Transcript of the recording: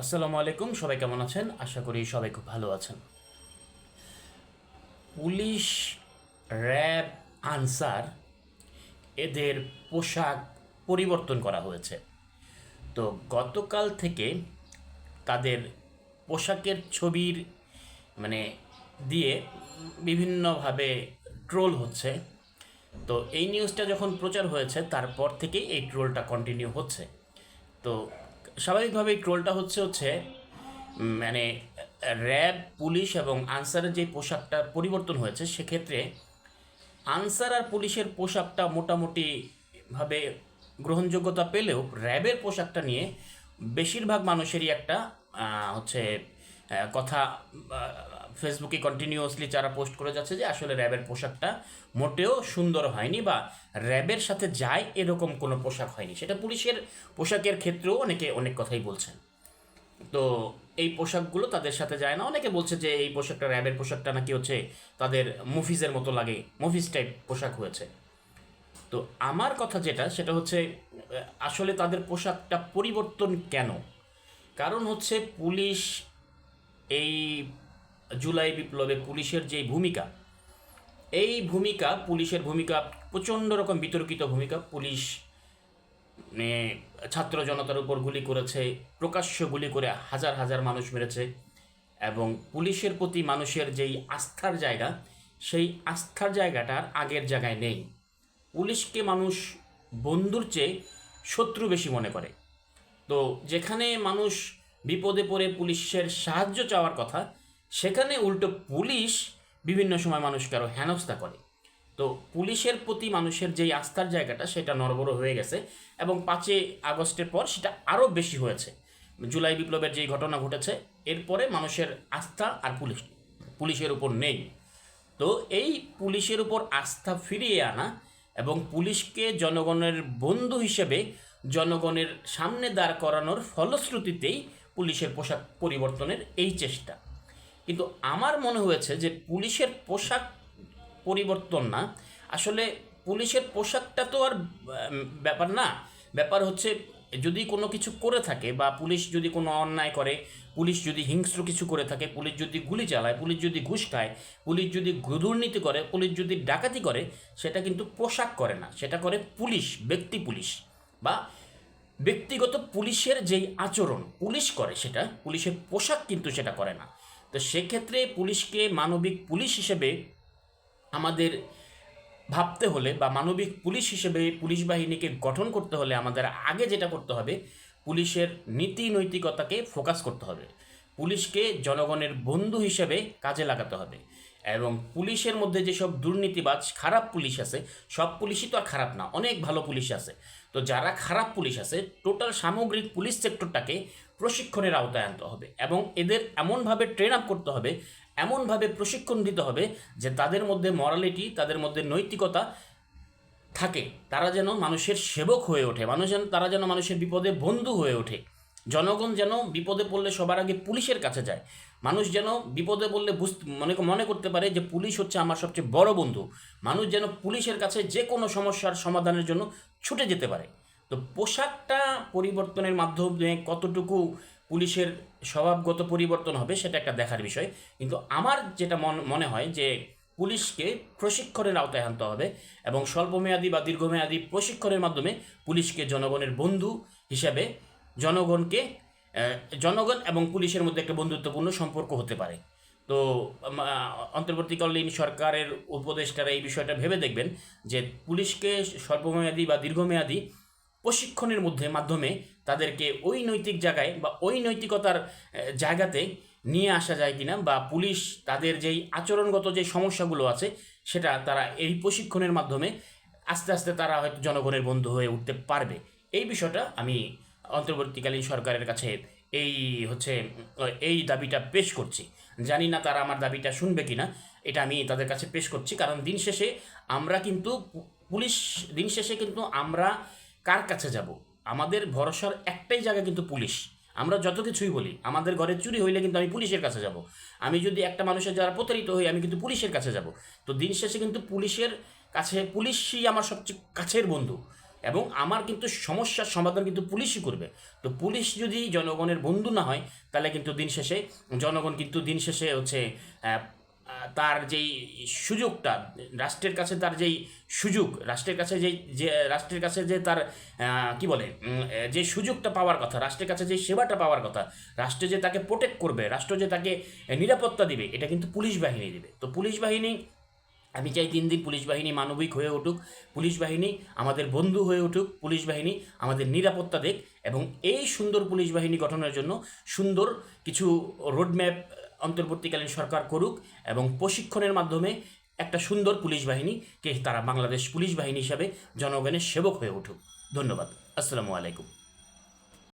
আসসালামু আলাইকুম, সবাই কেমন আছেন? আশা করি সবাই খুব ভালো আছেন। পুলিশ র্যাব আনসার এদের পোশাক পরিবর্তন করা হয়েছে। তো গতকাল থেকে তাদের পোশাকের ছবির মানে দিয়ে বিভিন্নভাবে ট্রোল হচ্ছে। তো এই নিউজটা যখন প্রচার হয়েছে, তারপর থেকেই এই ট্রোলটা কন্টিনিউ হচ্ছে। তো স্বাভাবিকভাবে এই ট্রোলটা হচ্ছে হচ্ছে মানে র্যাব, পুলিশ এবং আনসারের যে পোশাকটা পরিবর্তন হয়েছে, সেক্ষেত্রে আনসার আর পুলিশের পোশাকটা মোটামুটিভাবে গ্রহণযোগ্যতা পেলেও র্যাবের পোশাকটা নিয়ে বেশিরভাগ মানুষেরই একটা হচ্ছে কথা ফেসবুকে কন্টিনিউয়াসলি যারা পোস্ট করে যাচ্ছে যে আসলে র্যাবের পোশাকটা মোটেও সুন্দর হয়নি বা র্যাবের সাথে যায় এরকম কোনো পোশাক হয়নি। সেটা পুলিশের পোশাকের ক্ষেত্রেও অনেকে অনেক কথাই বলছেন। তো এই পোশাকগুলো তাদের সাথে যায় না। অনেকে বলছে যে এই পোশাকটা র্যাবের পোশাকটা নাকি হচ্ছে তাদের মুভিজের মতো লাগে, মুভিজ টাইপ পোশাক হয়েছে। তো আমার কথা যেটা, সেটা হচ্ছে আসলে তাদের পোশাকটা পরিবর্তন কেন? কারণ হচ্ছে পুলিশ এই জুলাই বিপ্লবে পুলিশের যে ভূমিকা, এই ভূমিকা, পুলিশের ভূমিকা, প্রচণ্ড রকম বিতর্কিত ভূমিকা পুলিশ ছাত্র জনতার উপর গুলি করেছে, প্রকাশ্য গুলি করে হাজার হাজার মানুষ মেরেছে এবং পুলিশের প্রতি মানুষের যেই আস্থার জায়গা, সেই আস্থার জায়গাটা আর আগের জায়গায় নেই। পুলিশকে মানুষ বন্ধুর চেয়ে শত্রু বেশি মনে করে। তো যেখানে মানুষ বিপদে পড়ে পুলিশের সাহায্য চাওয়ার কথা সেখানে উল্টো পুলিশ বিভিন্ন সময় মানুষকে আরও হেনস্থা করে। তো পুলিশের প্রতি মানুষের যেই আস্থার জায়গাটা, সেটা নরবর হয়ে গেছে এবং পাঁচই আগস্টের পর সেটা আরও বেশি হয়েছে। জুলাই বিপ্লবের যেই ঘটনা ঘটেছে, এরপরে মানুষের আস্থা আর পুলিশ, পুলিশের উপর নেই। তো এই পুলিশের উপর আস্থা ফিরিয়ে আনা এবং পুলিশকে জনগণের বন্ধু হিসেবে জনগণের সামনে দাঁড় করানোর ফলশ্রুতিতেই পুলিশের পোশাক পরিবর্তনের এই চেষ্টা। কিন্তু আমার মনে হয়েছে যে পুলিশের পোশাক পরিবর্তন না। আসলে পুলিশের পোশাকটা তো আর ব্যাপার না। ব্যাপার হচ্ছে যদি কোনো কিছু করে থাকে বা পুলিশ যদি কোনো অন্যায় করে, পুলিশ যদি হিংস্র কিছু করে থাকে, পুলিশ যদি গুলি চালায়, পুলিশ যদি ঘুষ খায়, পুলিশ যদি দুর্নীতি করে, পুলিশ যদি ডাকাতি করে, সেটা কিন্তু পোশাক করে না। সেটা করে পুলিশ, ব্যক্তি পুলিশ বা ব্যক্তিগত পুলিশের যেই আচরণ, পুলিশ করে সেটা, পুলিশের পোশাক কিন্তু সেটা করে না। তো সেক্ষেত্রে পুলিশকে মানবিক পুলিশ হিসেবে আমাদের ভাবতে হলে বা মানবিক পুলিশ হিসেবে পুলিশ বাহিনীকে গঠন করতে হলে আমাদের আগে যেটা করতে হবে, পুলিশের নীতি নৈতিকতাকে ফোকাস করতে হবে। পুলিশকে জনগণের বন্ধু হিসেবে কাজে লাগাতে হবে এবং পুলিশের মধ্যে যেসব দুর্নীতিবাজ, খারাপ পুলিশ আছে, সব পুলিশই তো আর খারাপ না, অনেক ভালো পুলিশ আছে। তো যারা খারাপ পুলিশ আছে টোটাল সামগ্রিক পুলিশ সেক্টরটাকে প্রশিক্ষণের আওতায় আনতে হবে এবং এদের এমনভাবে ট্রেন আপ করতে হবে, এমনভাবে প্রশিক্ষণ দিতে হবে যে তাদের মধ্যে মরালিটি তাদের মধ্যে নৈতিকতা থাকে। তারা যেন মানুষের সেবক হয়ে ওঠে, মানুষ যেন, তারা যেন মানুষের বিপদে বন্ধু হয়ে ওঠে। জনগণ যেন বিপদে পড়লে সবার আগে পুলিশের কাছে যায়। মানুষ যেন বিপদে বললে বুঝতে, মনে মনে করতে পারে যে পুলিশ হচ্ছে আমার সবচেয়ে বড় বন্ধু। মানুষ যেন পুলিশের কাছে যে কোনো সমস্যার সমাধানের জন্য ছুটে যেতে পারে। তো পোশাকটা পরিবর্তনের মাধ্যমে কতটুকু পুলিশের স্বভাবগত পরিবর্তন হবে সেটা একটা দেখার বিষয়। কিন্তু আমার যেটা মন, মনে হয় যে পুলিশকে প্রশিক্ষণের আওতায় আনতে হবে এবং স্বল্পমেয়াদী বা দীর্ঘমেয়াদী প্রশিক্ষণের মাধ্যমে পুলিশকে জনগণের বন্ধু হিসাবে জনগণকে জনগণ এবং পুলিশের মধ্যে একটা বন্ধুত্বপূর্ণ সম্পর্ক হতে পারে। তো অন্তর্বর্তীকালীন সরকারের উপদেষ্টারা এই বিষয়টা ভেবে দেখবেন যে পুলিশকে স্বল্পমেয়াদী বা দীর্ঘমেয়াদী প্রশিক্ষণের মধ্যে, মাধ্যমে তাদেরকে ওই নৈতিক জায়গায় বা ওই নৈতিকতার জায়গাতে নিয়ে আসা যায় কিনা বা পুলিশ তাদের যেই আচরণগত যে সমস্যাগুলো আছে, সেটা তারা এই প্রশিক্ষণের মাধ্যমে আস্তে আস্তে তারা হয়তো জনগণের বন্ধু হয়ে উঠতে পারবে। এই বিষয়টা আমি অন্তর্বর্তীকালীন সরকারের কাছে এই হচ্ছে, এই দাবিটা পেশ করছি। জানি না তারা আমার দাবিটা শুনবে কিনা, এটা আমি তাদের কাছে পেশ করছি। কারণ দিন শেষে আমরা কিন্তু পুলিশ, দিন শেষে কিন্তু আমরা কার কাছে যাব? আমাদের ভরসার একটাই জায়গা কিন্তু পুলিশ। আমরা যত কিছুই বলি, আমাদের ঘরে চুরি হইলে কিন্তু আমি পুলিশের কাছে যাব। আমি যদি একটা মানুষের যারা প্রতারিত হই, আমি কিন্তু পুলিশের কাছে যাব। তো দিন শেষে কিন্তু পুলিশের কাছে, পুলিশই আমার সবচেয়ে কাছের বন্ধু। এবং আমার কিন্তু সমস্যার সমাধান কিন্তু পুলিশই করবে। তো পুলিশ যদি জনগণের বন্ধু না হয়, তাহলে কিন্তু দিন শেষে জনগণ কিন্তু দিন শেষে হচ্ছে তার যেই সুযোগটা, রাষ্ট্রের কাছে তার যেই সুযোগ, রাষ্ট্রের কাছে যেই, যে, রাষ্ট্রের কাছে যে তার কি বলে যে সুযোগটা পাওয়ার কথা, রাষ্ট্রের কাছে যে সেবাটা পাওয়ার কথা, রাষ্ট্র যে তাকে প্রোটেক্ট করবে, রাষ্ট্র যে তাকে নিরাপত্তা দিবে, এটা কিন্তু পুলিশ বাহিনী দিবে। তো পুলিশ বাহিনী আমি চাই দিন দিন পুলিশ বাহিনী মানবিক হয়ে উঠুক, পুলিশ বাহিনী আমাদের বন্ধু হয়ে উঠুক, পুলিশ বাহিনী আমাদের নিরাপত্তা দেখ এবং এই সুন্দর পুলিশ বাহিনী গঠনের জন্য সুন্দর কিছু রোডম্যাপ অন্তর্বর্তীকালীন সরকার করুক এবং প্রশিক্ষণের মাধ্যমে একটা সুন্দর পুলিশ বাহিনীকে তারা বাংলাদেশ পুলিশ বাহিনী হিসাবে জনগণের সেবক হয়ে উঠুক। ধন্যবাদ। আসসালামু আলাইকুম।